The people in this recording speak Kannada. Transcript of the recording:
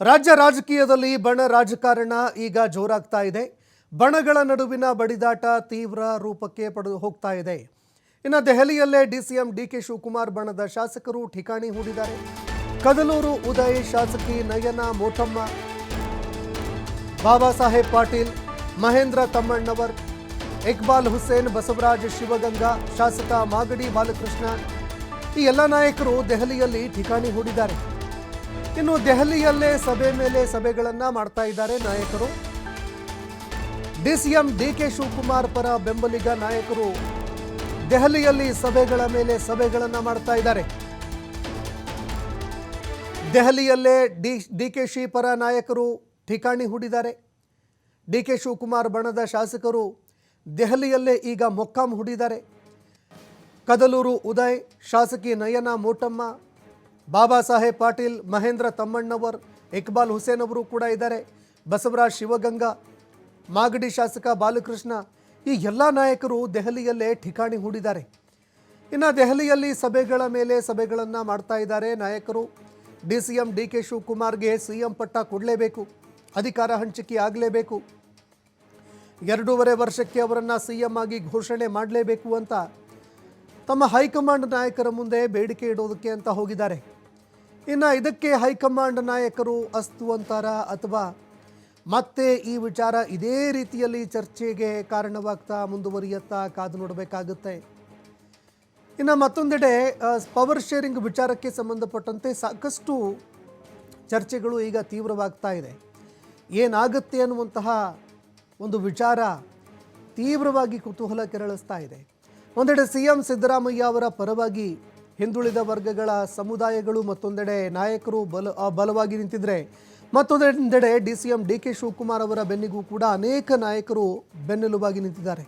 ರಾಜ್ಯ ರಾಜಕೀಯದಲ್ಲಿ ಬಣ ರಾಜಕಾರಣ ಈಗ ಜೋರಾಗ್ತಾ ಇದೆ. ಬಣಗಳ ನಡುವಿನ ಬಡಿದಾಟ ತೀವ್ರ ರೂಪಕ್ಕೆ ಪಡೆದು ಹೋಗ್ತಾ ಇದೆ. ಇನ್ನು ದೆಹಲಿಯಲ್ಲೇ ಡಿಸಿಎಂ ಡಿಕೆ ಶಿವಕುಮಾರ್ ಬಣದ ಶಾಸಕರು ಠಿಕಾಣಿ ಹೂಡಿದ್ದಾರೆ. ಕದಲೂರು ಉದಯ್ ಶಾಸಕಿ ನಯನ ಮೋಟಮ್ಮ, ಬಾಬಾ ಸಾಹೇಬ್ ಪಾಟೀಲ್, ಮಹೇಂದ್ರ ತಮ್ಮಣ್ಣವರ್, ಇಕ್ಬಾಲ್ ಹುಸೇನ್, ಬಸವರಾಜ್ ಶಿವಗಂಗಾ, ಶಾಸಕ ಮಾಗಡಿ ಬಾಲಕೃಷ್ಣ ಈ ಎಲ್ಲ ನಾಯಕರು ದೆಹಲಿಯಲ್ಲಿ ಠಿಕಾಣಿ ಹೂಡಿದ್ದಾರೆ. ಇನ್ನು ದೆಹಲಿಯಲ್ಲೇ ಸಭೆ ಮೇಲೆ ಸಭೆಗಳನ್ನ ಮಾಡ್ತಾ ಇದ್ದಾರೆ ನಾಯಕರು. ಡಿಸಿಎಂ ಡಿ ಕೆ ಶಿವಕುಮಾರ್ ಪರ ಬೆಂಬಲಿಗ ನಾಯಕರು ದೆಹಲಿಯಲ್ಲಿ ಸಭೆಗಳ ಮೇಲೆ ಸಭೆಗಳನ್ನ ಮಾಡ್ತಾ ಇದ್ದಾರೆ. ದೆಹಲಿಯಲ್ಲೇ ಡಿ ಡಿ ಕೆ ಶಿ ಪರ ನಾಯಕರು ಠಿಕಾಣಿ ಹೂಡಿದ್ದಾರೆ. ಡಿ ಕೆ ಶಿವಕುಮಾರ್ ಬಣದ ಶಾಸಕರು ದೆಹಲಿಯಲ್ಲೇ ಈಗ ಮೊಕ್ಕಾಂ ಹೂಡಿದ್ದಾರೆ. ಕದಲೂರು ಉದಯ್, ಶಾಸಕಿ ನಯನ ಮೋಟಮ್ಮ ಬಾಬಾ ಸಾಹೇಬ್ ಪಾಟೀಲ್, ಮಹೇಂದ್ರ ತಮ್ಮಣ್ಣವರ್ ಇಕ್ಬಾಲ್ ಹುಸೇನ್ ಅವರು ಕೂಡ ಇದ್ದಾರೆ. ಬಸವರಾಜ್ ಶಿವಗಂಗಾ, ಮಾಗಡಿ ಶಾಸಕ ಬಾಲಕೃಷ್ಣ, ಈ ಎಲ್ಲ ನಾಯಕರು ದೆಹಲಿಯಲ್ಲೇ ಠಿಕಾಣಿ ಹೂಡಿದ್ದಾರೆ. ಇನ್ನು ದೆಹಲಿಯಲ್ಲಿ ಸಭೆಗಳ ಮೇಲೆ ಸಭೆಗಳನ್ನು ಮಾಡ್ತಾ ಇದ್ದಾರೆ ನಾಯಕರು. D C M D K ಶಿವಕುಮಾರ್ಗೆ C M ಪಟ್ಟ ಕೊಡಲೇಬೇಕು, ಅಧಿಕಾರ ಹಂಚಿಕೆ ಆಗಲೇಬೇಕು. ಎರಡೂವರೆ ವರ್ಷಕ್ಕೆ ಅವರನ್ನು ಸಿ ಎಂ ಆಗಿ ಘೋಷಣೆ ಮಾಡಲೇಬೇಕು ಅಂತ ತಮ್ಮ ಹೈಕಮಾಂಡ್ ನಾಯಕರ ಮುಂದೆ ಬೇಡಿಕೆ ಇಡೋದಕ್ಕೆ ಅಂತ ಹೋಗಿದ್ದಾರೆ. ಇನ್ನು ಇದಕ್ಕೆ ಹೈಕಮಾಂಡ್ ನಾಯಕರು ಅಸ್ತು ಅಂತಾರ ಅಥವಾ ಮತ್ತೆ ಈ ವಿಚಾರ ಇದೇ ರೀತಿಯಲ್ಲಿ ಚರ್ಚೆಗೆ ಕಾರಣವಾಗ್ತಾ ಮುಂದುವರಿಯುತ್ತಾ ಕಾದು ನೋಡಬೇಕಾಗುತ್ತೆ. ಇನ್ನು ಮತ್ತೊಂದೆಡೆ ಪವರ್ ಶೇರಿಂಗ್ ವಿಚಾರಕ್ಕೆ ಸಂಬಂಧಪಟ್ಟಂತೆ ಸಾಕಷ್ಟು ಚರ್ಚೆಗಳು ಈಗ ತೀವ್ರವಾಗ್ತಾ ಇದೆ. ಏನಾಗುತ್ತೆ ಅನ್ನುವಂತಹ ಒಂದು ವಿಚಾರ ತೀವ್ರವಾಗಿ ಕುತೂಹಲ ಕೆರಳಿಸ್ತಾ ಇದೆ. ಒಂದೆಡೆ ಸಿ ಎಂ ಸಿದ್ದರಾಮಯ್ಯ ಅವರ ಪರವಾಗಿ ಹಿಂದುಳಿದ ವರ್ಗಗಳ ಸಮುದಾಯಗಳು ಮತ್ತೊಂದೆಡೆ ನಾಯಕರು ಬಲ ಬಲವಾಗಿ ನಿಂತಿದ್ರೆ ಮತ್ತೊಂದೆಡೆ D C M D K Shivakumar ಅವರ ಬೆನ್ನಿಗೂ ಕೂಡ ಅನೇಕ ನಾಯಕರು ಬೆನ್ನೆಲುಬಾಗಿ ನಿಂತಿದ್ದಾರೆ.